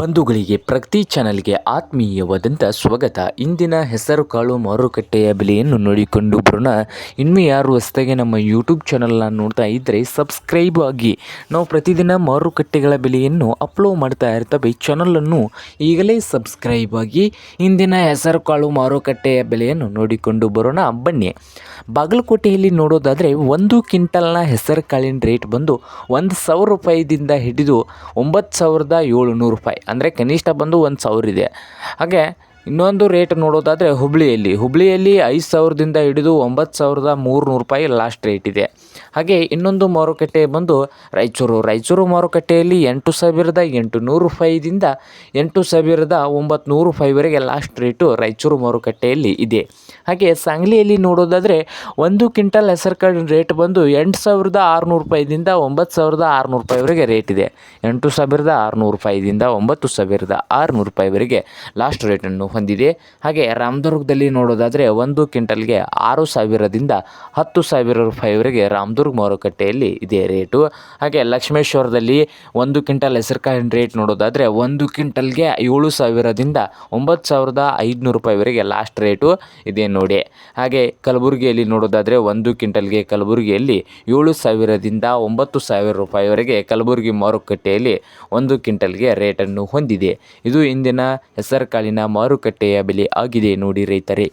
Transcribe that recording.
ಬಂಧುಗಳಿಗೆ ಪ್ರಗತಿ ಚಾನಲ್ಗೆ ಆತ್ಮೀಯವಾದಂಥ ಸ್ವಾಗತ. ಇಂದಿನ ಹೆಸರುಕಾಳು ಮಾರುಕಟ್ಟೆಯ ಬೆಲೆಯನ್ನು ನೋಡಿಕೊಂಡು ಬರೋಣ. ಇನ್ನು ಯಾರು ಹೊಸದಾಗಿ ನಮ್ಮ ಯೂಟ್ಯೂಬ್ ಚಾನಲ್ನ ನೋಡ್ತಾ ಇದ್ದರೆ ಸಬ್ಸ್ಕ್ರೈಬ್ ಆಗಿ. ನಾವು ಪ್ರತಿದಿನ ಮಾರುಕಟ್ಟೆಗಳ ಬೆಲೆಯನ್ನು ಅಪ್ಲೋಡ್ ಮಾಡ್ತಾ ಇರ್ತವೆ. ಚಾನಲನ್ನು ಈಗಲೇ ಸಬ್ಸ್ಕ್ರೈಬ್ ಆಗಿ ಇಂದಿನ ಹೆಸರುಕಾಳು ಮಾರುಕಟ್ಟೆಯ ಬೆಲೆಯನ್ನು ನೋಡಿಕೊಂಡು ಬರೋಣ. ಬನ್ನಿ. ಬಾಗಲಕೋಟೆಯಲ್ಲಿ ನೋಡೋದಾದರೆ ಒಂದು ಕ್ವಿಂಟಲ್ನ ಹೆಸರುಕಾಳಿನ ರೇಟ್ ಬಂದು ಒಂದು ಸಾವಿರ ರೂಪಾಯಿದಿಂದ ಹಿಡಿದು ಒಂಬತ್ತು ಸಾವಿರದ ಏಳುನೂರು ರೂಪಾಯಿ. ಅಂದರೆ ಕನಿಷ್ಠ ಬಂದು ಒಂದು ಸಾವಿರ ಇದೆ. ಹಾಗೆ ಇನ್ನೊಂದು ರೇಟ್ ನೋಡೋದಾದರೆ ಹುಬ್ಳಿಯಲ್ಲಿ. ಹುಬ್ಳಿಯಲ್ಲಿ ಐದು ಸಾವಿರದಿಂದ ಹಿಡಿದು ಒಂಬತ್ತು ಸಾವಿರದ ಮೂರುನೂರು ರೂಪಾಯಿ ಲಾಸ್ಟ್ ರೇಟ್ ಇದೆ. ಹಾಗೆ ಇನ್ನೊಂದು ಮಾರುಕಟ್ಟೆ ಬಂದು ರಾಯಚೂರು. ರಾಯಚೂರು ಮಾರುಕಟ್ಟೆಯಲ್ಲಿ ಎಂಟು ಸಾವಿರದ ಎಂಟು ನೂರು ರೂಪಾಯಿದಿಂದ ಎಂಟು ಸಾವಿರದ ಒಂಬತ್ತು ನೂರು ರೂಪಾಯಿವರೆಗೆ ಲಾಸ್ಟ್ ರೇಟು ರಾಯಚೂರು ಮಾರುಕಟ್ಟೆಯಲ್ಲಿ ಇದೆ. ಹಾಗೆ ಸಾಂಗ್ಲಿಯಲ್ಲಿ ನೋಡೋದಾದರೆ ಒಂದು ಕ್ವಿಂಟಲ್ ಹೆಸರು ಕಾಳಿನ ರೇಟ್ ಬಂದು ಎಂಟು ಸಾವಿರದ ಆರುನೂರು ರೂಪಾಯಿದಿಂದ ಒಂಬತ್ತು ಸಾವಿರದ ಆರುನೂರು ರೂಪಾಯಿವರೆಗೆ ರೇಟ್ ಇದೆ. ಎಂಟು ಸಾವಿರದ ಆರುನೂರು ರೂಪಾಯಿದಿಂದ ಒಂಬತ್ತು ಸಾವಿರದ ಆರುನೂರು ರೂಪಾಯಿವರೆಗೆ ಲಾಸ್ಟ್ ರೇಟನ್ನು ಹೊಂದಿದೆ. ಹಾಗೆ ರಾಮದುರ್ಗದಲ್ಲಿ ನೋಡೋದಾದರೆ ಒಂದು ಕ್ವಿಂಟಲ್ಗೆ ಆರು ಸಾವಿರದಿಂದ ಹತ್ತು ಸಾವಿರ ರೂಪಾಯಿವರೆಗೆ ರಾಮದುರ್ಗ ಮಾರುಕಟ್ಟೆಯಲ್ಲಿ ಇದೆ ರೇಟು. ಹಾಗೆ ಲಕ್ಷ್ಮೇಶ್ವರದಲ್ಲಿ ಒಂದು ಕ್ವಿಂಟಲ್ ಹೆಸರುಕಾಯಿನ ರೇಟ್ ನೋಡೋದಾದರೆ ಒಂದು ಕ್ವಿಂಟಲ್ಗೆ ಏಳು ಸಾವಿರದಿಂದ ಒಂಬತ್ತು ಸಾವಿರದ ಐದುನೂರು ರೂಪಾಯಿವರೆಗೆ ಲಾಸ್ಟ್ ರೇಟು ಇದೆ ನೋಡಿ. ಹಾಗೆ ಕಲಬುರಗಿಯಲ್ಲಿ ನೋಡೋದಾದರೆ ಒಂದು ಕ್ವಿಂಟಲ್ಗೆ ಕಲಬುರಗಿಯಲ್ಲಿ ಏಳು ಸಾವಿರದಿಂದ ಒಂಬತ್ತು ಸಾವಿರ ರೂಪಾಯಿವರೆಗೆ ಕಲಬುರಗಿ ಮಾರುಕಟ್ಟೆಯಲ್ಲಿ ಒಂದು ಕ್ವಿಂಟಲ್ಗೆ ರೇಟನ್ನು ಹೊಂದಿದೆ. ಇದು ಇಂದಿನ ಹೆಸರುಕಾಳಿನ ಮಾರುಕಟ್ಟೆಯ ಬೆಲೆ ಆಗಿದೆ ನೋಡಿ ರೈತರೇ.